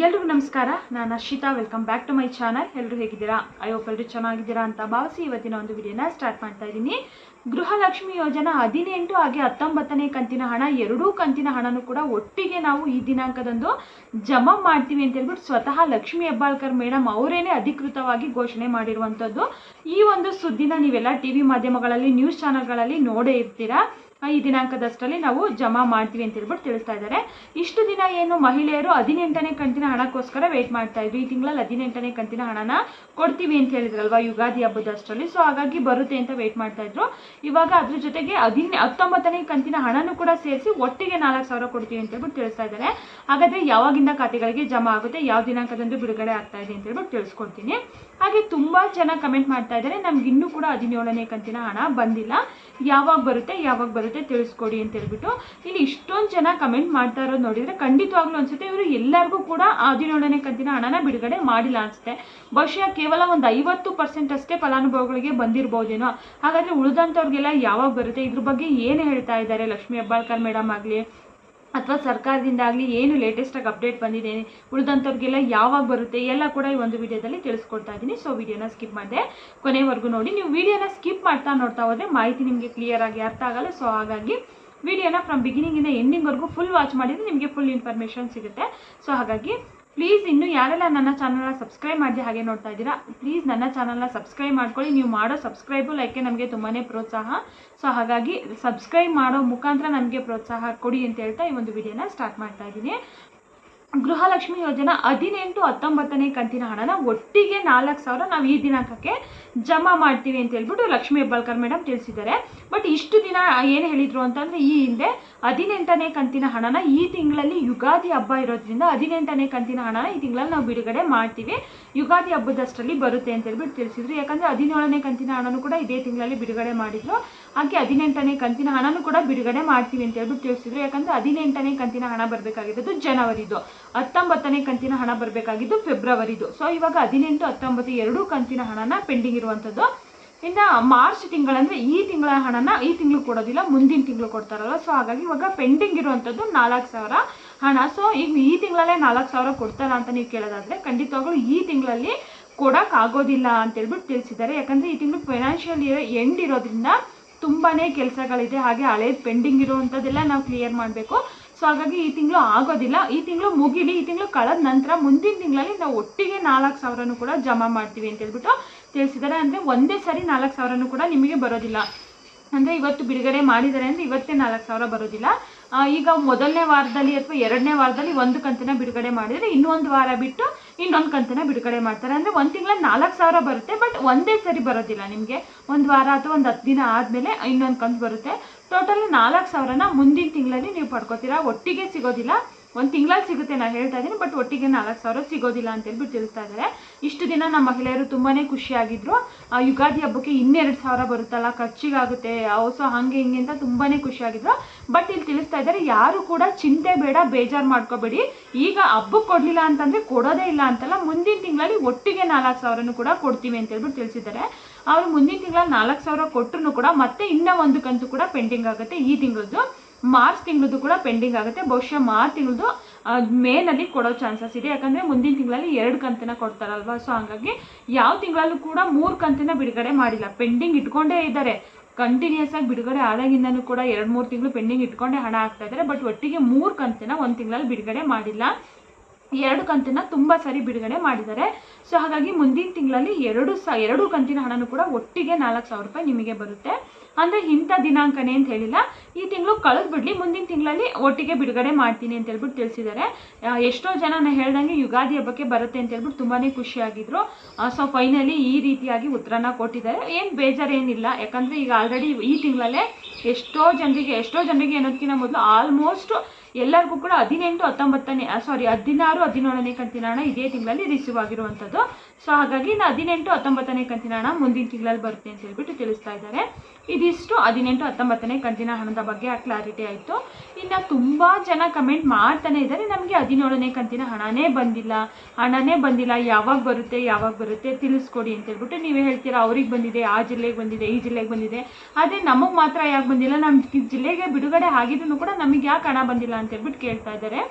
ಎಲ್ರಿಗೂ ನಮಸ್ಕಾರ. ನಾನು Arshita. Welcome back to my channel ಎಲ್ಲರೂ ಹೇಗಿದ್ದೀರಾ? ಐ ಹೋಪ್ ಎಲ್ಲರೂ ಚೆನ್ನಾಗಿದ್ದೀರಾ ಅಂತ ಭಾವಿಸಿ ಇವತ್ತಿನ ಒಂದು ವಿಡಿಯೋನ ಸ್ಟಾರ್ಟ್ ಮಾಡ್ತಾ ಇದ್ದೀನಿ. ಗೃಹಲಕ್ಷ್ಮಿ ಯೋಜನಾ ಹದಿನೆಂಟು ಹಾಗೆ ಹತ್ತೊಂಬತ್ತನೇ ಕಂತಿನ ಹಣ, ಎರಡೂ ಕಂತಿನ ಹಣನೂ ಕೂಡ ಒಟ್ಟಿಗೆ ನಾವು ಈ ದಿನಾಂಕದಂದು ಜಮಾ ಮಾಡ್ತೀವಿ ಅಂತ ಹೇಳ್ಬಿಟ್ಟು ಸ್ವತಃ ಲಕ್ಷ್ಮಿ ಹೆಬ್ಬಾಳ್ಕರ್ ಮೇಡಮ್ ಅವರೇನೆ ಅಧಿಕೃತವಾಗಿ ಘೋಷಣೆ ಮಾಡಿರುವಂಥದ್ದು. ಈ ಒಂದು ಸುದ್ದಿನ ನೀವೆಲ್ಲ ಟಿ ವಿ ಮಾಧ್ಯಮಗಳಲ್ಲಿ ನ್ಯೂಸ್ ಚಾನಲ್ಗಳಲ್ಲಿ ನೋಡೇ ಇರ್ತೀರಾ? ಈ ದಿನಾಂಕದಷ್ಟರಲ್ಲಿ ನಾವು ಜಮಾ ಮಾಡ್ತೀವಿ ಅಂತ ಹೇಳ್ಬಿಟ್ಟು ತಿಳಿಸ್ತಾ ಇದ್ದಾರೆ. ಇಷ್ಟು ದಿನ ಏನು ಮಹಿಳೆಯರು ಹದಿನೆಂಟನೇ ಕಂತಿನ ಹಣಕ್ಕೋಸ್ಕರ ವೇಟ್ ಮಾಡ್ತಾ ಇದ್ರು. ಈ ತಿಂಗಳಲ್ಲಿ ಹದಿನೆಂಟನೇ ಕಂತಿನ ಹಣನ ಕೊಡ್ತೀವಿ ಅಂತ ಹೇಳಿದ್ರಲ್ವಾ ಯುಗಾದಿ ಹಬ್ಬದಷ್ಟರಲ್ಲಿ. ಸೊ ಹಾಗಾಗಿ ಬರುತ್ತೆ ಅಂತ ವೇಟ್ ಮಾಡ್ತಾ ಇದ್ರು. ಇವಾಗ ಅದ್ರ ಜೊತೆಗೆ ಹದಿನ, ಹತ್ತೊಂಬತ್ತನೇ ಕಂತಿನ ಹಣನೂ ಕೂಡ ಸೇರಿಸಿ ಒಟ್ಟಿಗೆ ನಾಲ್ಕು ಸಾವಿರ ಕೊಡ್ತೀವಿ ಅಂತ ಹೇಳ್ಬಿಟ್ಟು ತಿಳಿಸ್ತಾ ಇದ್ದಾರೆ. ಹಾಗಾದ್ರೆ ಯಾವಾಗಿಂದ ಖಾತೆಗಳಿಗೆ ಜಮಾ ಆಗುತ್ತೆ, ಯಾವ ದಿನಾಂಕದಂದು ಬಿಡುಗಡೆ ಆಗ್ತಾ ಇದೆ ಅಂತ ಹೇಳ್ಬಿಟ್ಟು ತಿಳಿಸ್ಕೊಡ್ತೀನಿ. ಹಾಗೆ ತುಂಬಾ ಜನ ಕಮೆಂಟ್ ಮಾಡ್ತಾ ಇದ್ದಾರೆ. ನಮ್ಗೆ ಇನ್ನೂ ಕೂಡ ಹದಿನೇಳನೇ ಕಂತಿನ ಹಣ ಬಂದಿಲ್ಲ. ಯಾವಾಗ ಬರುತ್ತೆ? ಯಾವಾಗ ಬರುತ್ತೆ? ತಿಳಿಸ್ಕೊಡಿ ಅಂತ ಹೇಳ್ಬಿಟ್ಟು ಇಲ್ಲಿ ಇಷ್ಟೊಂದು ಜನ ಕಮೆಂಟ್ ಮಾಡ್ತಾ ಇರೋದು ನೋಡಿದ್ರೆ ಖಂಡಿತವಾಗ್ಲೂ ಅನ್ಸುತ್ತೆ. ಇವರು ಎಲ್ಲರಿಗೂ ಕೂಡ ಹದಿನೇಳನೇ ಕಂತಿನ ಹಣನ ಬಿಡುಗಡೆ ಮಾಡಿಲ್ಲ ಅನ್ಸುತ್ತೆ. ಬಹುಶಃ ಕೇವಲ ಒಂದು ಐವತ್ತು ಪರ್ಸೆಂಟ್ ಅಷ್ಟೇ ಫಲಾನುಭವಿಗಳಿಗೆ ಬಂದಿರ್ಬೋದೇನೋ. ಹಾಗಾದ್ರೆ ಉಳಿದಂಥವ್ರಿಗೆಲ್ಲ ಯಾವಾಗ ಬರುತ್ತೆ? ಇದ್ರ ಬಗ್ಗೆ ಏನು ಹೇಳ್ತಾ ಇದ್ದಾರೆ ಲಕ್ಷ್ಮೀ ಹೆಬ್ಬಾಳ್ಕರ್ ಮೇಡಮ್ ಆಗಲಿ ಅಥವಾ ಸರ್ಕಾರದಿಂದ ಆಗಲಿ ಏನು ಲೇಟೆಸ್ಟಾಗಿ ಅಪ್ಡೇಟ್ ಬಂದಿದೆ ಉಳಿದಂಥವ್ರಿಗೆಲ್ಲ ಯಾವಾಗ ಬರುತ್ತೆ, ಎಲ್ಲ ಕೂಡ ಈ ಒಂದು ವಿಡಿಯೋದಲ್ಲಿ ತಿಳಿಸ್ಕೊಡ್ತಾ ಇದ್ದೀನಿ. ಸೊ ವಿಡಿಯೋನ ಸ್ಕಿಪ್ ಮಾಡಿದೆ. ಕೊನೆವರೆಗೂ ನೋಡಿ, ನೀವು ವಿಡಿಯೋನ ಸ್ಕಿಪ್ ಮಾಡ್ತಾ ನೋಡ್ತಾ ಹೋದರೆ ಮಾಹಿತಿ ನಿಮಗೆ ಕ್ಲಿಯರ್ ಆಗಿ ಅರ್ಥ ಆಗಲ್ಲ. ಸೊ ಹಾಗಾಗಿ ವಿಡಿಯೋನ ಫ್ರಮ್ ಬಿಗಿನಿಂಗಿಂದ ಎಂಡಿಂಗ್ವರೆಗೂ ಫುಲ್ ವಾಚ್ ಮಾಡಿದರೆ ನಿಮಗೆ ಫುಲ್ ಇನ್ಫಾರ್ಮೇಷನ್ ಸಿಗುತ್ತೆ. ಸೊ ಹಾಗಾಗಿ ಪ್ಲೀಸ್ ಇನ್ನು ಯಾರೆಲ್ಲ ನನ್ನ ಚಾನಲ್ನ ಸಬ್ಸ್ಕ್ರೈಬ್ ಮಾಡಿ ಹಾಗೆ ನೋಡ್ತಾ ಇದ್ದೀರಾ ಪ್ಲೀಸ್ ನನ್ನ ಚಾನಲ್ನ ಸಬ್ಸ್ಕ್ರೈಬ್ ಮಾಡ್ಕೊಳ್ಳಿ. ನೀವು ಮಾಡೋ ಸಬ್ಸ್ಕ್ರೈಬು ಲೈಕ್ ನಮಗೆ ತುಂಬಾ ಪ್ರೋತ್ಸಾಹ. ಸೊ ಹಾಗಾಗಿ ಸಬ್ಸ್ಕ್ರೈಬ್ ಮಾಡೋ ಮುಖಾಂತರ ನಮಗೆ ಪ್ರೋತ್ಸಾಹ ಕೊಡಿ ಅಂತ ಹೇಳ್ತಾ ಈ ಒಂದು ವಿಡಿಯೋನ ಸ್ಟಾರ್ಟ್ ಮಾಡ್ತಾ ಇದ್ದೀನಿ. ಗೃಹಲಕ್ಷ್ಮಿ ಯೋಜನಾ ಹದಿನೆಂಟು ಹತ್ತೊಂಬತ್ತನೇ ಕಂತಿನ ಹಣನ ಒಟ್ಟಿಗೆ ನಾಲ್ಕು ಸಾವಿರ ನಾವು ಈ ದಿನಾಂಕಕ್ಕೆ ಜಮಾ ಮಾಡ್ತೀವಿ ಅಂತ ಹೇಳ್ಬಿಟ್ಟು ಲಕ್ಷ್ಮೀ ಹೆಬ್ಬಾಳ್ಕರ್ ಮೇಡಮ್ ತಿಳಿಸಿದ್ದಾರೆ. ಬಟ್ ಇಷ್ಟು ದಿನ ಏನು ಹೇಳಿದ್ರು ಅಂತಂದ್ರೆ ಈ ಹಿಂದೆ ಹದಿನೆಂಟನೇ ಕಂತಿನ ಹಣನ ಈ ತಿಂಗಳಲ್ಲಿ ಯುಗಾದಿ ಹಬ್ಬ ಇರೋದ್ರಿಂದ ಹದಿನೆಂಟನೇ ಕಂತಿನ ಹಣನ ಈ ತಿಂಗಳಲ್ಲಿ ನಾವು ಬಿಡುಗಡೆ ಮಾಡ್ತೀವಿ. ಯುಗಾದಿ ಹಬ್ಬದಷ್ಟರಲ್ಲಿ ಬರುತ್ತೆ ಅಂತ ಹೇಳ್ಬಿಟ್ಟು ತಿಳಿಸಿದ್ರು. ಯಾಕಂದ್ರೆ ಹದಿನೇಳನೇ ಕಂತಿನ ಹಣನೂ ಕೂಡ ಇದೇ ತಿಂಗಳಲ್ಲಿ ಬಿಡುಗಡೆ ಮಾಡಿದ್ರು. ಹಾಗೆ ಹದಿನೆಂಟನೇ ಕಂತಿನ ಹಣನೂ ಕೂಡ ಬಿಡುಗಡೆ ಮಾಡ್ತೀವಿ ಅಂತ ಹೇಳ್ಬಿಟ್ಟು ತಿಳಿಸಿದ್ರು. ಯಾಕಂದ್ರೆ ಹದಿನೆಂಟನೇ ಕಂತಿನ ಹಣ ಬರಬೇಕಾಗಿರೋದು ಜನವರಿದು. ಹತ್ತೊಂಬತ್ತನೇ ಕಂತಿನ ಹಣ ಬರಬೇಕಾಗಿದ್ದು ಫೆಬ್ರವರಿದು. ಸೊ ಇವಾಗ ಹದಿನೆಂಟು, ಹತ್ತೊಂಬತ್ತು ಎರಡೂ ಕಂತಿನ ಹಣನ ಪೆಂಡಿಂಗ್ ಇರುವಂಥದ್ದು ಇನ್ನು ಮಾರ್ಚ್ ತಿಂಗಳಂದ್ರೆ ಈ ತಿಂಗಳ ಹಣನ ಈ ತಿಂಗಳು ಕೊಡೋದಿಲ್ಲ, ಮುಂದಿನ ತಿಂಗಳು ಕೊಡ್ತಾರಲ್ಲ ಸೊ ಹಾಗಾಗಿ ಇವಾಗ ಪೆಂಡಿಂಗ್ ಇರುವಂಥದ್ದು ನಾಲ್ಕು ಸಾವಿರ ಹಣ. ಸೊ ಈಗ ಈ ತಿಂಗಳಲ್ಲೇ ನಾಲ್ಕು ಸಾವಿರ ಕೊಡ್ತಾರ ಅಂತ ನೀವು ಕೇಳೋದಾದ್ರೆ ಖಂಡಿತವಾಗ್ಲೂ ಈ ತಿಂಗಳಲ್ಲಿ ಕೊಡೋಕ್ಕಾಗೋದಿಲ್ಲ ಆಗೋದಿಲ್ಲ ಅಂತ ಹೇಳ್ಬಿಟ್ಟು ತಿಳಿಸಿದ್ದಾರೆ. ಯಾಕಂದ್ರೆ ಈ ತಿಂಗಳು ಫೈನಾನ್ಷಿಯಲ್ ಇಯರ್ ಎಂಡ್ ಇರೋದ್ರಿಂದ ತುಂಬಾನೇ ಕೆಲಸಗಳಿದೆ, ಹಾಗೆ ಹಳೇದು ಪೆಂಡಿಂಗ್ ಇರುವಂಥದ್ದೆಲ್ಲ ನಾವು ಕ್ಲಿಯರ್ ಮಾಡಬೇಕು. ಸೊ ಹಾಗಾಗಿ ಈ ತಿಂಗಳು ಆಗೋದಿಲ್ಲ. ಈ ತಿಂಗಳು ಮುಗಿಲಿ, ಈ ತಿಂಗಳು ಕಳೆದ ನಂತರ ಮುಂದಿನ ತಿಂಗಳಲ್ಲಿ ನಾವು ಒಟ್ಟಿಗೆ ನಾಲ್ಕು ಸಾವಿರನೂ ಕೂಡ ಜಮಾ ಮಾಡ್ತೀವಿ ಅಂತ ಹೇಳ್ಬಿಟ್ಟು ತಿಳಿಸಿದ್ದಾರೆ. ಅಂದರೆ ಒಂದೇ ಸರಿ ನಾಲ್ಕು ಸಾವಿರನೂ ಕೂಡ ನಿಮಗೆ ಬರೋದಿಲ್ಲ. ಅಂದರೆ ಇವತ್ತು ಬಿಡುಗಡೆ ಮಾಡಿದ್ದಾರೆ ಅಂದರೆ ಇವತ್ತೇ ನಾಲ್ಕು ಸಾವಿರ ಬರೋದಿಲ್ಲ. ಈಗ ಮೊದಲನೇ ವಾರದಲ್ಲಿ ಅಥವಾ ಎರಡನೇ ವಾರದಲ್ಲಿ ಒಂದು ಕಂತಿನ ಬಿಡುಗಡೆ ಮಾಡಿದರೆ ಇನ್ನೊಂದು ವಾರ ಬಿಟ್ಟು ಇನ್ನೊಂದು ಕಂತಿನ ಬಿಡುಗಡೆ ಮಾಡ್ತಾರೆ. ಅಂದರೆ ಒಂದು ತಿಂಗಳ ನಾಲ್ಕು ಸಾವಿರ ಬರುತ್ತೆ, ಬಟ್ ಒಂದೇ ಸರಿ ಬರೋದಿಲ್ಲ ನಿಮಗೆ. ಒಂದು ವಾರ ಅಥವಾ ಒಂದು ಹತ್ತು ದಿನ ಆದಮೇಲೆ ಇನ್ನೊಂದು ಕಂತು ಬರುತ್ತೆ. ಟೋಟಲ್ ನಾಲ್ಕು ಸಾವಿರನ ಮುಂದಿನ ತಿಂಗಳಲ್ಲಿ ನೀವು ಪಡ್ಕೋತೀರಾ. ಒಟ್ಟಿಗೆ ಸಿಗೋದಿಲ್ಲ. ಒಂದು ತಿಂಗಳಲ್ಲಿ ಸಿಗುತ್ತೆ ನಾನು ಹೇಳ್ತಾ ಇದ್ದೀನಿ ಬಟ್ ಒಟ್ಟಿಗೆ ನಾಲ್ಕು ಸಾವಿರ ಸಿಗೋದಿಲ್ಲ ಅಂತ ಹೇಳ್ಬಿಟ್ಟು ತಿಳಿಸ್ತಾ ಇದ್ದಾರೆ. ಇಷ್ಟು ದಿನ ನಮ್ಮ ಮಹಿಳೆಯರು ತುಂಬಾನೇ ಖುಷಿಯಾಗಿದ್ರು. ಯುಗಾದಿ ಹಬ್ಬಕ್ಕೆ ಇನ್ನೆರಡು ಸಾವಿರ ಬರುತ್ತಲ್ಲ, ಖರ್ಚಿಗಾಗುತ್ತೆ ಸೊ ಹಂಗೆ ಹಿಂಗೆ ಅಂತ ತುಂಬಾನೇ ಖುಷಿಯಾಗಿದ್ರು. ಬಟ್ ಇಲ್ಲಿ ತಿಳಿಸ್ತಾ ಇದ್ದಾರೆ, ಯಾರು ಕೂಡ ಚಿಂತೆ ಬೇಡ, ಬೇಜಾರು ಮಾಡ್ಕೋಬೇಡಿ. ಈಗ ಹಬ್ಬಕ್ಕೆ ಕೊಡ್ಲಿಲ್ಲ ಅಂತಂದ್ರೆ ಕೊಡೋದೇ ಇಲ್ಲ ಅಂತಲ್ಲ, ಮುಂದಿನ ತಿಂಗಳಲ್ಲಿ ಒಟ್ಟಿಗೆ ನಾಲ್ಕು ಸಾವಿರನೂ ಕೂಡ ಕೊಡ್ತೀವಿ ಅಂತ ಹೇಳ್ಬಿಟ್ಟು ತಿಳಿಸಿದ್ದಾರೆ. ಅವರು ಮುಂದಿನ ತಿಂಗಳಲ್ಲಿ ನಾಲ್ಕು ಸಾವಿರ ಕೊಟ್ಟರು ಕೂಡ ಮತ್ತೆ ಇನ್ನೂ ಒಂದು ಕಂತು ಕೂಡ ಪೆಂಡಿಂಗ್ ಆಗುತ್ತೆ ಈ ತಿಂಗಳದ್ದು. ಮಾರ್ಚ್ ತಿಂಗಳದ್ದು ಕೂಡ ಪೆಂಡಿಂಗ್ ಆಗುತ್ತೆ. ಬಹುಶಃ ಮಾರ್ಚ್ ತಿಂಗಳದ್ದು ಮೇನಲ್ಲಿ ಕೊಡೋ ಚಾನ್ಸಸ್ ಇದೆ. ಯಾಕಂದ್ರೆ ಮುಂದಿನ ತಿಂಗಳಲ್ಲಿ ಎರಡು ಕಂತಿನ ಕೊಡ್ತಾರಲ್ವಾ? ಸೊ ಹಂಗಾಗಿ ಯಾವ ತಿಂಗಳಲ್ಲೂ ಕೂಡ ಮೂರು ಕಂತಿನ ಬಿಡುಗಡೆ ಮಾಡಿಲ್ಲ. ಪೆಂಡಿಂಗ್ ಇಟ್ಕೊಂಡೇ ಇದ್ದಾರೆ. ಕಂಟಿನ್ಯೂಸ್ ಆಗಿ ಬಿಡುಗಡೆ ಆದಾಗಿಂದನೂ ಕೂಡ ಎರಡು ಮೂರು ತಿಂಗಳು ಪೆಂಡಿಂಗ್ ಇಟ್ಕೊಂಡೇ ಹಣ ಆಗ್ತಾ ಇದ್ದಾರೆ. ಬಟ್ ಒಟ್ಟಿಗೆ ಮೂರು ಕಂತಿನ ಒಂದು ತಿಂಗಳಲ್ಲಿ ಬಿಡುಗಡೆ ಮಾಡಿಲ್ಲ. ಎರಡು ಕಂತಿನ ತುಂಬ ಸರಿ ಬಿಡುಗಡೆ ಮಾಡಿದ್ದಾರೆ. ಸೊ ಹಾಗಾಗಿ ಮುಂದಿನ ತಿಂಗಳಲ್ಲಿ ಎರಡು ಸ, ಎರಡು ಕಂತಿನ ಹಣನೂ ಕೂಡ ಒಟ್ಟಿಗೆ ನಾಲ್ಕು ಸಾವಿರ ರೂಪಾಯಿ ನಿಮಗೆ ಬರುತ್ತೆ. ಅಂದರೆ ಇಂಥ ದಿನಾಂಕನೇ ಅಂತ ಹೇಳಿಲ್ಲ. ಈ ತಿಂಗಳು ಕಳೆದು ಬಿಡಲಿ, ಮುಂದಿನ ತಿಂಗಳಲ್ಲಿ ಒಟ್ಟಿಗೆ ಬಿಡುಗಡೆ ಮಾಡ್ತೀನಿ ಅಂತ ಹೇಳ್ಬಿಟ್ಟು ತಿಳಿಸಿದ್ದಾರೆ ಎಷ್ಟೋ ಜನ ನಾನು ಹೇಳ್ದಂಗೆ ಯುಗಾದಿ ಹಬ್ಬಕ್ಕೆ ಬರುತ್ತೆ ಅಂತ ಹೇಳ್ಬಿಟ್ಟು ತುಂಬಾ ಖುಷಿಯಾಗಿದ್ರು. ಸೊ ಫೈನಲಿ ಈ ರೀತಿಯಾಗಿ ಉತ್ತರನ ಕೊಟ್ಟಿದ್ದಾರೆ. ಏನು ಬೇಜಾರೇನಿಲ್ಲ. ಯಾಕಂದ್ರೆ ಈಗ ಆಲ್ರೆಡಿ ಈ ತಿಂಗಳಲ್ಲೇ ಎಷ್ಟೋ ಜನರಿಗೆ ಎಷ್ಟೋ ಜನರಿಗೆ ಅನ್ನೋದಕ್ಕಿಂತ ಮೊದಲು ಆಲ್ಮೋಸ್ಟ್ ಎಲ್ಲರಿಗೂ ಕೂಡ ಹದಿನೆಂಟು, ಹತ್ತೊಂಬತ್ತನೇ ಸಾರಿ ಹದಿನಾರು, ಹದಿನೇಳನೇ ಕಂತಿನ ಹಣ ಇದೇ ತಿಂಗಳಲ್ಲಿ ರಿಸೀವ್ ಆಗಿರುವಂಥದ್ದು ಸೊ ಹಾಗಾಗಿ ಇನ್ನು ಹದಿನೆಂಟು, ಹತ್ತೊಂಬತ್ತನೇ ಕಂತಿನ ಹಣ ಮುಂದಿನ ತಿಂಗಳಲ್ಲಿ ಬರುತ್ತೆ ಅಂತ ಹೇಳ್ಬಿಟ್ಟು ತಿಳಿಸ್ತಾ ಇದ್ದಾರೆ. ಇದಿಷ್ಟು ಹದಿನೆಂಟು, ಹತ್ತೊಂಬತ್ತನೇ ಕಂತಿನ ಹಣದ ಬಗ್ಗೆ ಆ ಕ್ಲಾರಿಟಿ ಆಯಿತು. ಇನ್ನು ತುಂಬ ಜನ ಕಮೆಂಟ್ ಮಾಡ್ತಾನೆ ಇದ್ದಾರೆ. ನಮಗೆ ಹದಿನೇಳನೇ ಕಂತಿನ ಹಣನೇ ಬಂದಿಲ್ಲ. ಹಣನೇ ಬಂದಿಲ್ಲ. ಯಾವಾಗ ಬರುತ್ತೆ ಯಾವಾಗ ಬರುತ್ತೆ ತಿಳಿಸ್ಕೊಡಿ ಅಂತ ಹೇಳ್ಬಿಟ್ಟು ನೀವೇ ಹೇಳ್ತೀರಾ? ಅವ್ರಿಗೆ ಬಂದಿದೆ, ಆ ಜಿಲ್ಲೆಗೆ ಬಂದಿದೆ, ಈ ಜಿಲ್ಲೆಗೆ ಬಂದಿದೆ. ಅದೇ ನಮಗೆ ಮಾತ್ರ ಯಾಕೆ ಬಂದಿಲ್ಲ? ನಮ್ಮ ಜಿಲ್ಲೆಗೆ ಬಿಡುಗಡೆ ಆಗಿದ್ರು ಕೂಡ ನಮಗೆ ಯಾಕೆ ಹಣ ಬಂದಿಲ್ಲ ಅಂತ ಹೇಳ್ಬಿಟ್ಟು ಕೇಳ್ತಾ ಇದ್ದಾರೆ.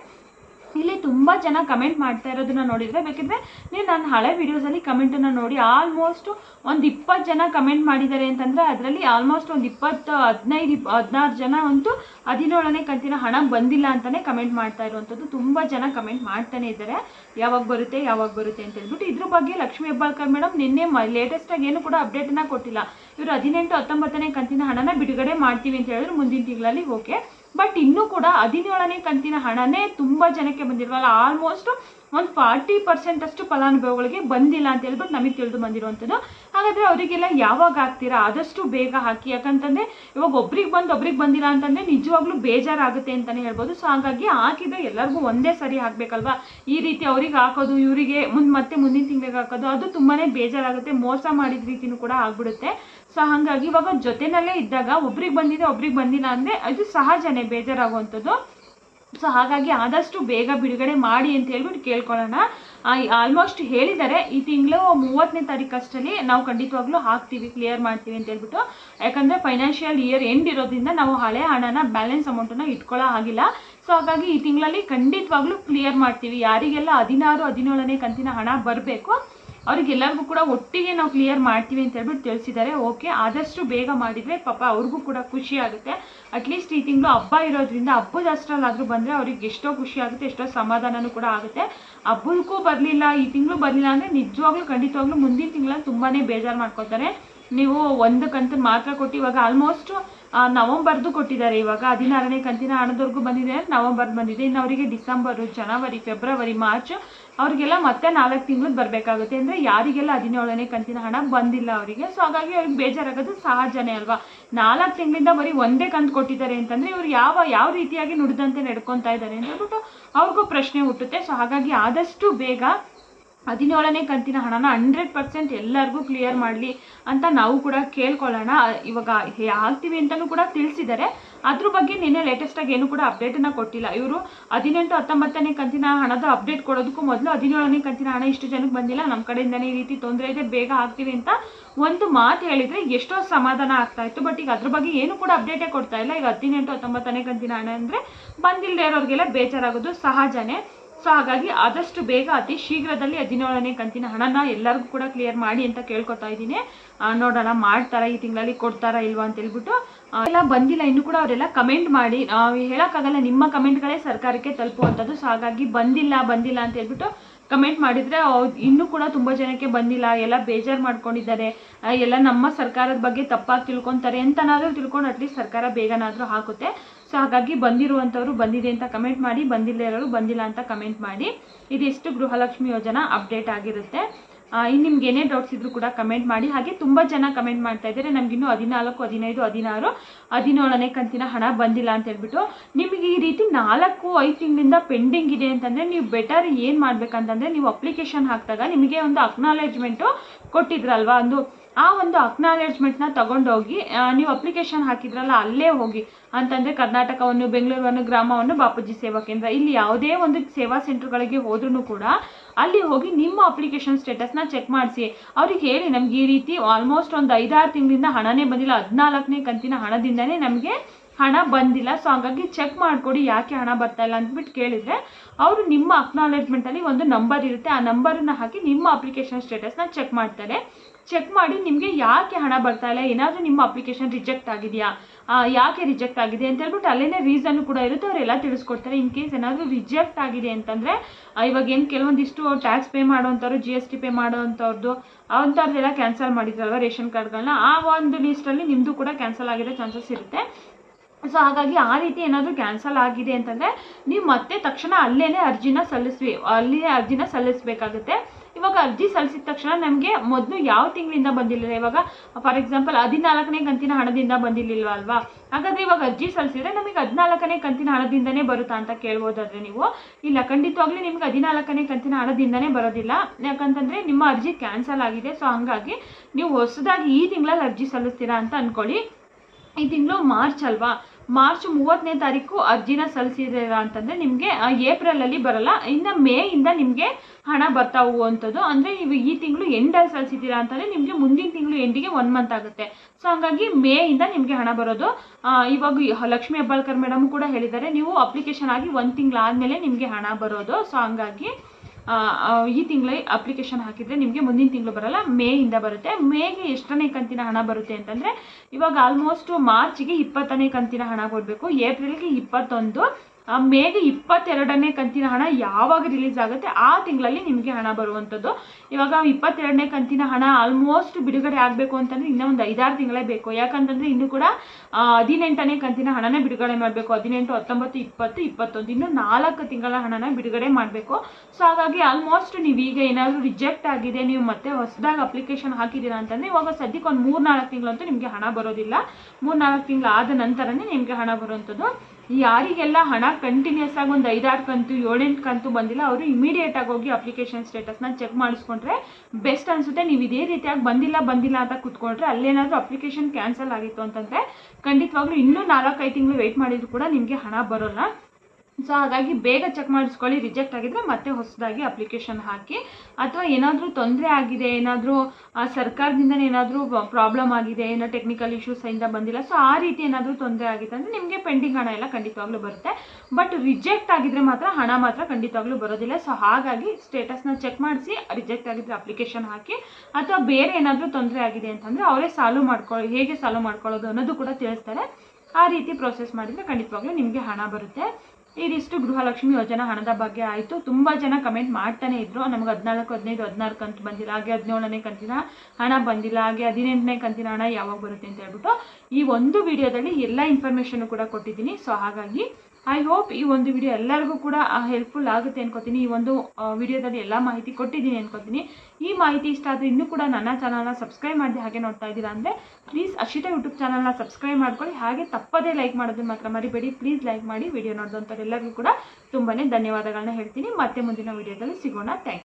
ಇಲ್ಲಿ ತುಂಬ ಜನ ಕಮೆಂಟ್ ಮಾಡ್ತಾ ಇರೋದನ್ನ ನೋಡಿದರೆ ಬೇಕಿದ್ರೆ ನೀವು ನನ್ನ ಹಳೆ ವೀಡಿಯೋಸಲ್ಲಿ ಕಮೆಂಟನ್ನು ನೋಡಿ ಆಲ್ಮೋಸ್ಟ್ ಒಂದು ಇಪ್ಪತ್ತು ಜನ ಕಮೆಂಟ್ ಮಾಡಿದ್ದಾರೆ ಅಂತಂದರೆ ಅದರಲ್ಲಿ ಆಲ್ಮೋಸ್ಟ್ ಒಂದು ಇಪ್ಪತ್ತು, ಹದಿನೈದು, ಇಪ್, ಹದಿನಾರು ಜನ ಅಂತೂ ಹದಿನೇಳನೇ ಕಂತಿನ ಹಣ ಬಂದಿಲ್ಲ ಅಂತಲೇ ಕಮೆಂಟ್ ಮಾಡ್ತಾ ಇರುವಂಥದ್ದು ತುಂಬ ಜನ ಕಮೆಂಟ್ ಮಾಡ್ತಾನೆ ಇದ್ದಾರೆ. ಯಾವಾಗ ಬರುತ್ತೆ ಯಾವಾಗ ಬರುತ್ತೆ ಅಂತ ಹೇಳ್ಬಿಟ್ಟು ಇದ್ರ ಬಗ್ಗೆ ಲಕ್ಷ್ಮೀ ಹೆಬ್ಬಾಳ್ಕರ್ ಮೇಡಮ್ ನಿನ್ನೆ ಲೇಟೆಸ್ಟಾಗಿ ಏನು ಕೂಡ ಅಪ್ಡೇಟನ್ನು ಕೊಟ್ಟಿಲ್ಲ. ಇವರು ಹದಿನೆಂಟು, ಹತ್ತೊಂಬತ್ತನೇ ಕಂತಿನ ಹಣನ ಬಿಡುಗಡೆ ಮಾಡ್ತೀವಿ ಅಂತ ಹೇಳಿದ್ರು ಮುಂದಿನ ತಿಂಗಳಲ್ಲಿ ಓಕೆ ಬಟ್ ಇನ್ನೂ ಕೂಡ ಹದಿನೇಳನೇ ಕಂತಿನ ಹಣನೇ ತುಂಬ ಜನಕ್ಕೆ ಬಂದಿರುವಾಗ ಆಲ್ಮೋಸ್ಟ್ ಒಂದು ಫಾರ್ಟಿ ಪರ್ಸೆಂಟ್ ಅಷ್ಟು ಫಲಾನುಭವಿಗಳಿಗೆ ಬಂದಿಲ್ಲ ಅಂತ ಹೇಳ್ಬಿಟ್ಟು ನಮಗೆ ತಿಳಿದು ಬಂದಿರುವಂಥದ್ದು. ಹಾಗಾದರೆ ಅವರಿಗೆಲ್ಲ ಯಾವಾಗ ಹಾಕ್ತೀರಾ? ಆದಷ್ಟು ಬೇಗ ಹಾಕಿ. ಯಾಕಂತಂದರೆ ಇವಾಗ ಒಬ್ರಿಗೆ ಬಂದು ಒಬ್ರಿಗೆ ಬಂದಿಲ್ಲ ಅಂತಂದರೆ ನಿಜವಾಗ್ಲೂ ಬೇಜಾರಾಗುತ್ತೆ ಅಂತಲೇ ಹೇಳ್ಬೋದು. ಸೊ ಹಾಗಾಗಿ ಹಾಕಿದ್ರೆ ಎಲ್ಲರಿಗೂ ಒಂದೇ ಸರಿ ಹಾಕಬೇಕಲ್ವಾ? ಈ ರೀತಿ ಅವ್ರಿಗೆ ಹಾಕೋದು, ಇವರಿಗೆ ಮುಂದೆ ಮತ್ತೆ ಮುಂದಿನ ತಿಂಗಳಿಗೆ ಹಾಕೋದು, ಅದು ತುಂಬಾ ಬೇಜಾರಾಗುತ್ತೆ. ಮೋಸ ಮಾಡಿದ ರೀತಿಯೂ ಕೂಡ ಆಗ್ಬಿಡುತ್ತೆ. ಸೊ ಹಾಗಾಗಿ ಇವಾಗ ಜೊತೆನಲ್ಲೇ ಇದ್ದಾಗ ಒಬ್ರಿಗೆ ಬಂದಿದೆ, ಒಬ್ರಿಗೆ ಬಂದಿಲ್ಲ ಅಂದರೆ ಅದು ಸಹಜನೇ, ಬೇಜಾರಾಗುವಂಥದ್ದು. ಸೊ ಹಾಗಾಗಿ ಆದಷ್ಟು ಬೇಗ ಬಿಡುಗಡೆ ಮಾಡಿ ಅಂತ ಹೇಳ್ಬಿಟ್ಟು ಕೇಳ್ಕೊಳ್ಳೋಣ. ಆಲ್ಮೋಸ್ಟ್ ಹೇಳಿದ್ದಾರೆ, ಈ ತಿಂಗಳು ಮೂವತ್ತನೇ ತಾರೀಕು ಅಷ್ಟರಲ್ಲಿ ನಾವು ಖಂಡಿತವಾಗ್ಲೂ ಹಾಕ್ತೀವಿ ಕ್ಲಿಯರ್ ಮಾಡ್ತೀವಿ ಅಂತ ಹೇಳ್ಬಿಟ್ಟು. ಯಾಕಂದರೆ ಫೈನಾನ್ಷಿಯಲ್ ಇಯರ್ ಎಂಡ್ ಇರೋದ್ರಿಂದ ನಾವು ಹಳೆ ಹಣನ ಬ್ಯಾಲೆನ್ಸ್ ಅಮೌಂಟನ್ನು ಇಟ್ಕೊಳ್ಳೋ ಆಗಿಲ್ಲ ಸೊ ಹಾಗಾಗಿ ಈ ತಿಂಗಳಲ್ಲಿ ಖಂಡಿತವಾಗ್ಲೂ ಕ್ಲಿಯರ್ ಮಾಡ್ತೀವಿ. ಯಾರಿಗೆಲ್ಲ ಹದಿನಾರು, ಹದಿನೇಳನೇ ಕಂತಿನ ಹಣ ಬರಬೇಕು ಅವ್ರಿಗೆಲ್ಲರಿಗೂ ಕೂಡ ಒಟ್ಟಿಗೆ ನಾವು ಕ್ಲಿಯರ್ ಮಾಡ್ತೀವಿ ಅಂತ ಹೇಳ್ಬಿಟ್ಟು ತಿಳಿಸಿದ್ದಾರೆ. ಓಕೆ ಆದಷ್ಟು ಬೇಗ ಮಾಡಿದರೆ ಪಾಪ ಅವ್ರಿಗೂ ಕೂಡ ಖುಷಿ ಆಗುತ್ತೆ. ಅಟ್ಲೀಸ್ಟ್ ಈ ತಿಂಗಳು ಹಬ್ಬ ಇರೋದ್ರಿಂದ ಹಬ್ಬದ ಅಷ್ಟರಲ್ಲಾದರೂ ಬಂದರೆ ಅವ್ರಿಗೆ ಎಷ್ಟೋ ಖುಷಿ ಆಗುತ್ತೆ, ಎಷ್ಟೋ ಸಮಾಧಾನನೂ ಕೂಡ ಆಗುತ್ತೆ. ಹಬ್ಬಕ್ಕೂ ಬರಲಿಲ್ಲ, ಈ ತಿಂಗಳು ಬರಲಿಲ್ಲ ಅಂದರೆ ನಿಜವಾಗ್ಲೂ, ಖಂಡಿತವಾಗ್ಲೂ ಮುಂದಿನ ತಿಂಗಳಲ್ಲಿ ತುಂಬಾ ಬೇಜಾರು ಮಾಡ್ಕೋತಾರೆ ನೀವು ಒಂದು ಕಂತು ಮಾತ್ರ ಕೊಟ್ಟು ಇವಾಗ ಆಲ್ಮೋಸ್ಟ್ ನವಂಬರ್ದು ಕೊಟ್ಟಿದ್ದಾರೆ. ಇವಾಗ ಹದಿನಾರನೇ ಕಂತಿನ ಹಣದವರೆಗೂ ಬಂದಿದೆ ನವಂಬರ್ ಬಂದಿದೆ. ಇನ್ನು ಅವರಿಗೆ ಡಿಸೆಂಬರು, ಜನವರಿ, ಫೆಬ್ರವರಿ, ಮಾರ್ಚ್ ಅವ್ರಿಗೆಲ್ಲ ಮತ್ತೆ ನಾಲ್ಕು ತಿಂಗಳು ಬರಬೇಕಾಗುತ್ತೆ ಅಂದರೆ ಯಾರಿಗೆಲ್ಲ ಹದಿನೇಳನೇ ಕಂತಿನ ಹಣ ಬಂದಿಲ್ಲ ಅವರಿಗೆ. ಸೊ ಹಾಗಾಗಿ ಅವ್ರಿಗೆ ಬೇಜಾರಾಗೋದು ಸಹಜನೇ ಅಲ್ವಾ? ನಾಲ್ಕು ತಿಂಗಳಿಂದ ಬರೀ ಒಂದೇ ಕಂತು ಕೊಟ್ಟಿದ್ದಾರೆ ಅಂತಂದರೆ ಇವ್ರು ಯಾವ ಯಾವ ರೀತಿಯಾಗಿ ನುಡಿದಂತೆ ನಡ್ಕೊತಾ ಇದ್ದಾರೆ ಅಂತ ಹೇಳ್ಬಿಟ್ಟು ಅವ್ರಿಗೂ ಪ್ರಶ್ನೆ ಹುಟ್ಟುತ್ತೆ. ಸೊ ಹಾಗಾಗಿ ಆದಷ್ಟು ಬೇಗ ಹದಿನೇಳನೇ ಕಂತಿನ ಹಣನ ಹಂಡ್ರೆಡ್ ಪರ್ಸೆಂಟ್ ಎಲ್ಲರಿಗೂ ಕ್ಲಿಯರ್ ಮಾಡಲಿ ಅಂತ ನಾವು ಕೂಡ ಕೇಳ್ಕೊಳ್ಳೋಣ. ಇವಾಗ ಆಗ್ತೀವಿ ಅಂತಲೂ ಕೂಡ ತಿಳಿಸಿದ್ದಾರೆ. ಅದ್ರ ಬಗ್ಗೆ ನಿನ್ನೆ ಲೇಟೆಸ್ಟಾಗಿ ಏನು ಕೂಡ ಅಪ್ಡೇಟನ್ನು ಕೊಟ್ಟಿಲ್ಲ. ಇವರು ಹದಿನೆಂಟು, ಹತ್ತೊಂಬತ್ತನೇ ಕಂತಿನ ಹಣದ ಅಪ್ಡೇಟ್ ಕೊಡೋದಕ್ಕೂ ಮೊದಲು ಹದಿನೇಳನೇ ಕಂತಿನ ಹಣ ಇಷ್ಟು ಜನಕ್ಕೆ ಬಂದಿಲ್ಲ. ನಮ್ಮ ಕಡೆಯಿಂದನೇ ಈ ರೀತಿ ತೊಂದರೆ ಇದೆ, ಬೇಗ ಆಗ್ತೀವಿ ಅಂತ ಒಂದು ಮಾತು ಹೇಳಿದರೆ ಎಷ್ಟೋ ಸಮಾಧಾನ ಆಗ್ತಾ ಇತ್ತು. ಬಟ್ ಈಗ ಅದ್ರ ಬಗ್ಗೆ ಏನು ಕೂಡ ಅಪ್ಡೇಟೇ ಕೊಡ್ತಾ ಇಲ್ಲ. ಈಗ ಹದಿನೆಂಟು, ಹತ್ತೊಂಬತ್ತನೇ ಕಂತಿನ ಹಣ ಅಂದರೆ ಬಂದಿಲ್ಲದೆ ಇರೋರಿಗೆಲ್ಲ ಬೇಜಾರಾಗೋದು ಸಹಜನೇ. ಸೊ ಹಾಗಾಗಿ ಆದಷ್ಟು ಬೇಗ ಅತಿ ಶೀಘ್ರದಲ್ಲಿ ಹದಿನೇಳನೇ ಕಂತಿನ ಹಣನ ಎಲ್ಲರಿಗೂ ಕೂಡ ಕ್ಲಿಯರ್ ಮಾಡಿ ಅಂತ ಕೇಳ್ಕೊತಾ ಇದ್ದೀನಿ. ನೋಡೋಣ ಮಾಡ್ತಾರಾ ಈ ತಿಂಗಳಲ್ಲಿ ಕೊಡ್ತಾರಾ ಇಲ್ವಾ ಅಂತ ಹೇಳ್ಬಿಟ್ಟು ಎಲ್ಲ ಬಂದಿಲ್ಲ, ಇನ್ನು ಕೂಡ ಅವರೆಲ್ಲ ಕಮೆಂಟ್ ಮಾಡಿ ಹೇಳೋಕ್ಕಾಗಲ್ಲ, ನಿಮ್ಮ ಕಮೆಂಟ್ಗಳೇ ಸರ್ಕಾರಕ್ಕೆ ತಲುಪುವಂಥದ್ದು ಸೊ ಹಾಗಾಗಿ ಬಂದಿಲ್ಲ ಬಂದಿಲ್ಲ ಅಂತ ಹೇಳ್ಬಿಟ್ಟು ಕಮೆಂಟ್ ಮಾಡಿದರೆ ಇನ್ನೂ ಕೂಡ ತುಂಬ ಜನಕ್ಕೆ ಬಂದಿಲ್ಲ, ಎಲ್ಲ ಬೇಜಾರು ಮಾಡ್ಕೊಂಡಿದ್ದಾರೆ ಎಲ್ಲ ನಮ್ಮ ಸರ್ಕಾರದ ಬಗ್ಗೆ ತಪ್ಪಾಗಿ ತಿಳ್ಕೊತಾರೆ ಅಂತನಾದರೂ ತಿಳ್ಕೊಂಡು ಅಟ್ಲೀಸ್ಟ್ ಸರ್ಕಾರ ಬೇಗನಾದರೂ ಹಾಕುತ್ತೆ. ಸೊ ಹಾಗಾಗಿ ಬಂದಿರುವಂಥವ್ರು ಬಂದಿದೆ ಅಂತ ಕಮೆಂಟ್ ಮಾಡಿ ಬಂದಿಲ್ಲ ಇರೋರು ಬಂದಿಲ್ಲ ಅಂತ ಕಮೆಂಟ್ ಮಾಡಿ. ಇದಿಷ್ಟು ಗೃಹಲಕ್ಷ್ಮಿ ಯೋಜನಾ ಅಪ್ಡೇಟ್ ಆಗಿರುತ್ತೆ. ಇನ್ನು ನಿಮ್ಗೆ ಏನೇ ಡೌಟ್ಸ್ ಇದ್ರೂ ಕೂಡ ಕಮೆಂಟ್ ಮಾಡಿ. ಹಾಗೆ ತುಂಬ ಜನ ಕಮೆಂಟ್ ಮಾಡ್ತಾ ಇದ್ದಾರೆ. ನಮಗಿನ್ನೂ ಹದಿನಾಲ್ಕು, ಹದಿನೈದು, ಹದಿನಾರು, ಹದಿನೇಳನೇ ಕಂತಿನ ಹಣ ಬಂದಿಲ್ಲ ಅಂತ ಹೇಳ್ಬಿಟ್ಟು ನಿಮಗೆ ಈ ರೀತಿ ನಾಲ್ಕು, ಐದು ತಿಂಗಳಿಂದ ಪೆಂಡಿಂಗ್ ಇದೆ ಅಂತಂದರೆ ನೀವು ಬೆಟರ್ ಏನು ಮಾಡ್ಬೇಕಂತಂದರೆ ನೀವು ಅಪ್ಲಿಕೇಶನ್ ಹಾಕಿದಾಗ ನಿಮಗೆ ಒಂದು ಅಕ್ನಾಲೇಜ್ಮೆಂಟು ಕೊಟ್ಟಿದ್ರಲ್ವಾ? ಒಂದು, ಆ ಒಂದು ಅಕ್ನಾಲೇಜ್ಮೆಂಟ್ನ ತಗೊಂಡೋಗಿ ನೀವು ಅಪ್ಲಿಕೇಶನ್ ಹಾಕಿದ್ರಲ್ಲ, ಅಲ್ಲೇ ಹೋಗಿ ಅಂತಂದರೆ ಕರ್ನಾಟಕವನ್ನು, ಬೆಂಗಳೂರನ್ನು, ಗ್ರಾಮವನ್ನು ಬಾಪೂಜಿ ಸೇವಾ ಕೇಂದ್ರ, ಇಲ್ಲಿ ಯಾವುದೇ ಒಂದು ಸೇವಾ ಸೆಂಟರ್ಗಳಿಗೆ ಹೋದ್ರೂ ಕೂಡ ಅಲ್ಲಿ ಹೋಗಿ ನಿಮ್ಮ ಅಪ್ಲಿಕೇಶನ್ ಸ್ಟೇಟಸ್ನ ಚೆಕ್ ಮಾಡಿಸಿ. ಅವ್ರಿಗೆ ಹೇಳಿ, ನಮ್ಗೆ ಈ ರೀತಿ ಆಲ್ಮೋಸ್ಟ್ ಒಂದು ಐದಾರು ತಿಂಗಳಿಂದ ಹಣನೇ ಬಂದಿಲ್ಲ, ಹದಿನಾಲ್ಕನೇ ಕಂತಿನ ಹಣದಿಂದನೇ ನಮಗೆ ಹಣ ಬಂದಿಲ್ಲ ಸೊ ಹಾಗಾಗಿ ಚೆಕ್ ಮಾಡಿಕೊಡಿ ಯಾಕೆ ಹಣ ಬರ್ತಾ ಇಲ್ಲ ಅಂದ್ಬಿಟ್ಟು ಕೇಳಿದರೆ ಅವರು ನಿಮ್ಮ ಅಕ್ನಾಲೇಜ್ಮೆಂಟಲ್ಲಿ ಒಂದು ನಂಬರ್ ಇರುತ್ತೆ. ಆ ನಂಬರನ್ನು ಹಾಕಿ ನಿಮ್ಮ ಅಪ್ಲಿಕೇಶನ್ ಸ್ಟೇಟಸ್ನ ಚೆಕ್ ಮಾಡ್ತಾರೆ. ಚೆಕ್ ಮಾಡಿ ನಿಮಗೆ ಯಾಕೆ ಹಣ ಬರ್ತಾ ಇಲ್ಲ? ಏನಾದರೂ ನಿಮ್ಮ ಅಪ್ಲಿಕೇಶನ್ ರಿಜೆಕ್ಟ್ ಆಗಿದೆಯಾ? ಯಾಕೆ ರಿಜೆಕ್ಟ್ ಆಗಿದೆ ಅಂತ ಹೇಳ್ಬಿಟ್ಟು ಅಲ್ಲೇನೇ ರೀಸನ್ ಕೂಡ ಇರುತ್ತೆ. ಅವರೆಲ್ಲ ತಿಳಿಸ್ಕೊಡ್ತಾರೆ. ಇನ್ ಕೇಸ್ ಏನಾದರೂ ರಿಜೆಕ್ಟ್ ಆಗಿದೆ ಅಂತಂದರೆ ಇವಾಗ ಏನು ಕೆಲವೊಂದಿಷ್ಟು ಟ್ಯಾಕ್ಸ್ ಪೇ ಮಾಡೋವಂಥವ್ರು ಜಿ ಎಸ್ ಟಿ ಪೇ ಮಾಡೋವಂಥವ್ರದ್ದು ಅಂಥವ್ರದ್ದೆಲ್ಲ ಕ್ಯಾನ್ಸಲ್ ಮಾಡಿದ್ರಲ್ವ ರೇಷನ್ ಕಾರ್ಡ್ಗಳನ್ನ? ಆ ಒಂದು ಲೀಸ್ಟಲ್ಲಿ ನಿಮ್ಮದು ಕೂಡ ಕ್ಯಾನ್ಸಲ್ ಆಗಿರೋ ಚಾನ್ಸಸ್ ಇರುತ್ತೆ. ಸೊ ಹಾಗಾಗಿ ಆ ರೀತಿ ಏನಾದರೂ ಕ್ಯಾನ್ಸಲ್ ಆಗಿದೆ ಅಂತಂದರೆ ನೀವು ಮತ್ತೆ ತಕ್ಷಣ ಅಲ್ಲೇ ಅರ್ಜಿನ ಸಲ್ಲಿಸ್ವಿ, ಅಲ್ಲಿಯೇ ಅರ್ಜಿನ ಸಲ್ಲಿಸಬೇಕಾಗುತ್ತೆ. ಇವಾಗ ಅರ್ಜಿ ಸಲ್ಲಿಸಿದ ತಕ್ಷಣ ನಮಗೆ ಮೊದಲು ಯಾವ ತಿಂಗಳಿಂದ ಬಂದಿಲ್ಲ ಇವಾಗ ಫಾರ್ ಎಕ್ಸಾಂಪಲ್ ಹದಿನಾಲ್ಕನೇ ಕಂತಿನ ಹಣದಿಂದ ಬಂದಿರಲಿಲ್ಲ ಅಲ್ವಾ? ಹಾಗಾದರೆ ಇವಾಗ ಅರ್ಜಿ ಸಲ್ಲಿಸಿದ್ರೆ ನಮಗೆ ಹದಿನಾಲ್ಕನೇ ಕಂತಿನ ಹಣದಿಂದನೇ ಬರುತ್ತಾ ಅಂತ ಕೇಳ್ಬೋದಾದ್ರೆ ನೀವು? ಇಲ್ಲ, ಖಂಡಿತವಾಗ್ಲೂ ನಿಮ್ಗೆ ಹದಿನಾಲ್ಕನೇ ಕಂತಿನ ಹಣದಿಂದನೇ ಬರೋದಿಲ್ಲ. ಯಾಕಂತಂದರೆ ನಿಮ್ಮ ಅರ್ಜಿ ಕ್ಯಾನ್ಸಲ್ ಆಗಿದೆ. ಸೊ ಹಂಗಾಗಿ ನೀವು ಹೊಸದಾಗಿ ಈ ತಿಂಗಳಲ್ಲಿ ಅರ್ಜಿ ಸಲ್ಲಿಸ್ತೀರಾ ಅಂತ ಅಂದ್ಕೊಳ್ಳಿ ಈ ತಿಂಗಳು ಮಾರ್ಚ್ ಅಲ್ವಾ? ಮಾರ್ಚ್ ಮೂವತ್ತನೇ ತಾರೀಕು ಅರ್ಜಿನ ಸಲ್ಲಿಸಿದ್ದೀರಾ ಅಂತಂದರೆ ನಿಮಗೆ ಏಪ್ರಿಲಲ್ಲಿ ಬರಲ್ಲ, ಇನ್ನು ಮೇ ಇಂದ ನಿಮಗೆ ಹಣ ಬರ್ತಾ ಹೋಗುವಂಥದ್ದು. ಅಂದರೆ ನೀವು ಈ ತಿಂಗಳು ಎಂಡಲ್ಲಿ ಸಲ್ಲಿಸಿದ್ದೀರಾ ಅಂತಂದರೆ ನಿಮಗೆ ಮುಂದಿನ ತಿಂಗಳು ಎಂಡಿಗೆ ಒನ್ ಮಂತ್ ಆಗುತ್ತೆ. ಸೊ ಹಂಗಾಗಿ ಮೇ ಇಂದ ನಿಮಗೆ ಹಣ ಬರೋದು. ಇವಾಗ ಲಕ್ಷ್ಮೀ ಹೆಬ್ಬಾಳ್ಕರ್ ಮೇಡಮ್ ಕೂಡ ಹೇಳಿದ್ದಾರೆ, ನೀವು ಅಪ್ಲಿಕೇಶನ್ ಆಗಿ ಒಂದು ತಿಂಗಳಾದಮೇಲೆ ನಿಮಗೆ ಹಣ ಬರೋದು. ಸೊ ಹಂಗಾಗಿ ಈ ತಿಂಗಳ ಅಪ್ಲಿಕೇಶನ್ ಹಾಕಿದರೆ ನಿಮಗೆ ಮುಂದಿನ ತಿಂಗಳು ಬರಲ್ಲ, ಮೇಯಿಂದ ಬರುತ್ತೆ. ಮೇಗೆ ಎಷ್ಟನೇ ಕಂತಿನ ಹಣ ಬರುತ್ತೆ ಅಂತಂದರೆ ಇವಾಗ ಆಲ್ಮೋಸ್ಟ್ ಮಾರ್ಚ್ಗೆ ಇಪ್ಪತ್ತನೇ ಕಂತಿನ ಹಣ ಕೊಡಬೇಕು, ಏಪ್ರಿಲ್ಗೆ ಇಪ್ಪತ್ತೊಂದು ಮೇಗೆ ಇಪ್ಪತ್ತೆರಡನೇ ಕಂತಿನ ಹಣ ಯಾವಾಗ ರಿಲೀಸ್ ಆಗುತ್ತೆ ಆ ತಿಂಗಳಲ್ಲಿ ನಿಮಗೆ ಹಣ ಬರುವಂಥದ್ದು. ಇವಾಗ ಇಪ್ಪತ್ತೆರಡನೇ ಕಂತಿನ ಹಣ ಆಲ್ಮೋಸ್ಟ್ ಬಿಡುಗಡೆ ಆಗಬೇಕು ಅಂತಂದರೆ ಇನ್ನೂ ಒಂದು ಐದಾರು ತಿಂಗಳೇ ಬೇಕು. ಯಾಕಂತಂದರೆ ಇನ್ನೂ ಕೂಡ ಹದಿನೆಂಟನೇ ಕಂತಿನ ಹಣನೇ ಬಿಡುಗಡೆ ಮಾಡಬೇಕು. ಹದಿನೆಂಟು, ಹತ್ತೊಂಬತ್ತು, ಇಪ್ಪತ್ತು, ಇಪ್ಪತ್ತೊಂದು, ಇನ್ನು ನಾಲ್ಕು ತಿಂಗಳ ಹಣನ ಬಿಡುಗಡೆ ಮಾಡಬೇಕು. ಸೊ ಹಾಗಾಗಿ ಆಲ್ಮೋಸ್ಟ್ ನೀವು ಈಗ ಏನಾದರೂ ರಿಜೆಕ್ಟ್ ಆಗಿದೆ, ನೀವು ಮತ್ತೆ ಹೊಸದಾಗಿ ಅಪ್ಲಿಕೇಶನ್ ಹಾಕಿದ್ದೀರಾ ಅಂತಂದರೆ ಇವಾಗ ಸದ್ಯಕ್ಕೆ ಒಂದು ಮೂರು ನಾಲ್ಕು ತಿಂಗಳಂತೂ ನಿಮಗೆ ಹಣ ಬರೋದಿಲ್ಲ. ಮೂರು ನಾಲ್ಕು ತಿಂಗಳು ಆದ ನಂತರನೇ ನಿಮಗೆ ಹಣ ಬರುವಂಥದ್ದು. ಯಾರಿಗೆಲ್ಲ ಹಣ ಕಂಟಿನ್ಯೂಸ್ ಆಗಿ ಒಂದು ಐದಾರು ಕಂತು, ಏಳೆಂಟು ಕಂತು ಬಂದಿಲ್ಲ, ಅವರು ಇಮಿಡಿಯೇಟ್ ಆಗಿ ಹೋಗಿ ಅಪ್ಲಿಕೇಶನ್ ಸ್ಟೇಟಸ್ನ ಚೆಕ್ ಮಾಡಿಸ್ಕೊಂಡ್ರೆ ಬೆಸ್ಟ್ ಅನಿಸುತ್ತೆ. ನೀವು ಇದೇ ರೀತಿಯಾಗಿ ಬಂದಿಲ್ಲ ಬಂದಿಲ್ಲ ಅಂತ ಕುತ್ಕೊಂಡ್ರೆ ಅಲ್ಲೇನಾದರೂ ಅಪ್ಲಿಕೇಶನ್ ಕ್ಯಾನ್ಸಲ್ ಆಗಿತ್ತು ಅಂತಂದರೆ ಖಂಡಿತವಾಗ್ಲೂ ಇನ್ನೂ ನಾಲ್ಕೈದು ತಿಂಗಳು ವೆಯ್ಟ್ ಮಾಡಿದ್ರು ಕೂಡ ನಿಮಗೆ ಹಣ ಬರೋಲ್ಲ. ಸೊ ಹಾಗಾಗಿ ಬೇಗ ಚೆಕ್ ಮಾಡಿಸ್ಕೊಳ್ಳಿ ರಿಜೆಕ್ಟ್ ಆಗಿದ್ರೆ ಮತ್ತೆ ಹೊಸದಾಗಿ ಅಪ್ಲಿಕೇಶನ್ ಹಾಕಿ. ಅಥವಾ ಏನಾದರೂ ತೊಂದರೆ ಆಗಿದೆ, ಏನಾದರೂ ಸರ್ಕಾರದಿಂದ ಏನಾದರೂ ಪ್ರಾಬ್ಲಮ್ ಆಗಿದೆ, ಏನೋ ಟೆಕ್ನಿಕಲ್ ಇಶ್ಯೂಸಿಂದ ಬಂದಿಲ್ಲ. ಸೊ ಆ ರೀತಿ ಏನಾದರೂ ತೊಂದರೆ ಆಗಿದೆ ಅಂದರೆ ನಿಮಗೆ ಪೆಂಡಿಂಗ್ ಹಣ ಎಲ್ಲ ಖಂಡಿತವಾಗ್ಲೂ ಬರುತ್ತೆ. ಬಟ್ ರಿಜೆಕ್ಟ್ ಆಗಿದ್ರೆ ಮಾತ್ರ ಹಣ ಮಾತ್ರ ಖಂಡಿತವಾಗ್ಲೂ ಬರೋದಿಲ್ಲ. ಸೊ ಹಾಗಾಗಿ ಸ್ಟೇಟಸ್ನ ಚೆಕ್ ಮಾಡಿಸಿ ರಿಜೆಕ್ಟ್ ಆಗಿದ್ರೆ ಅಪ್ಲಿಕೇಶನ್ ಹಾಕಿ. ಅಥವಾ ಬೇರೆ ಏನಾದರೂ ತೊಂದರೆ ಆಗಿದೆ ಅಂತಂದರೆ ಅವರೇ ಸಾಲ್ವ್ ಮಾಡ್ಕೊಳ್ಳಿ ಹೇಗೆ ಸಾಲ್ವ್ ಮಾಡ್ಕೊಳ್ಳೋದು ಅನ್ನೋದು ಕೂಡ ತಿಳಿಸ್ತಾರೆ. ಆ ರೀತಿ ಪ್ರೋಸೆಸ್ ಮಾಡಿದರೆ ಖಂಡಿತವಾಗ್ಲೂ ನಿಮಗೆ ಹಣ ಬರುತ್ತೆ. ಇದಿಷ್ಟು ಗೃಹಲಕ್ಷ್ಮಿ ಯೋಜನಾ ಹಣದ ಬಗ್ಗೆ ಆಯಿತು. ತುಂಬ ಜನ ಕಮೆಂಟ್ ಮಾಡ್ತಾನೆ ಇದ್ರು. ನಮ್ಗೆ ಹದಿನಾಲ್ಕು, ಹದಿನೈದು ಹದಿನಾರು ಕಂತು ಬಂದಿಲ್ಲ. ಹಾಗೆ ಹದಿನೇಳನೇ ಕಂತಿನ ಹಣ ಬಂದಿಲ್ಲ. ಹಾಗೆ ಹದಿನೆಂಟನೇ ಕಂತಿನ ಹಣ ಯಾವಾಗ ಬರುತ್ತೆ ಅಂತ ಹೇಳ್ಬಿಟ್ಟು ಈ ಒಂದು ವಿಡಿಯೋದಲ್ಲಿ ಎಲ್ಲ ಇನ್ಫಾರ್ಮೇಷನ್ ಕೂಡ ಕೊಟ್ಟಿದ್ದೀನಿ. ಸೊ ಹಾಗಾಗಿ ಐ ಹೋಪ್ ಈ ಒಂದು ವಿಡಿಯೋ ಎಲ್ಲರಿಗೂ ಕೂಡ ಹೆಲ್ಪ್ಫುಲ್ ಆಗುತ್ತೆ ಅನ್ಕೋತೀನಿ. ಈ ಒಂದು ವಿಡಿಯೋದಲ್ಲಿ ಎಲ್ಲ ಮಾಹಿತಿ ಕೊಟ್ಟಿದ್ದೀನಿ ಅನ್ಕೋತೀನಿ. ಈ ಮಾಹಿತಿ ಇಷ್ಟ ಆದರೆ ಇನ್ನೂ ಕೂಡ ನನ್ನ ಚಾನಲ್ನ ಸಬ್ಸ್ಕ್ರೈಬ್ ಮಾಡಿದೆ ಹಾಗೆ ನೋಡ್ತಾ ಇದ್ದೀರಾ ಅಂದರೆ ಪ್ಲೀಸ್ ಅಶಿತಾ ಯೂಟ್ಯೂಬ್ ಚಾನಲ್ನ ಸಬ್ಸ್ಕ್ರೈಬ್ ಮಾಡ್ಕೊಳ್ಳಿ. ಹಾಗೆ ತಪ್ಪದೇ ಲೈಕ್ ಮಾಡೋದನ್ನು ಮಾತ್ರ ಮರಿಬೇಡಿ. ಪ್ಲೀಸ್ ಲೈಕ್ ಮಾಡಿ ವಿಡಿಯೋ ನೋಡಿದಂಥವ್ರೆಲ್ಲರಿಗೂ ಕೂಡ ತುಂಬಾ ಧನ್ಯವಾದಗಳನ್ನ ಹೇಳ್ತೀನಿ. ಮತ್ತೆ ಮುಂದಿನ ವಿಡಿಯೋದಲ್ಲಿ ಸಿಗೋಣ. ಥ್ಯಾಂಕ್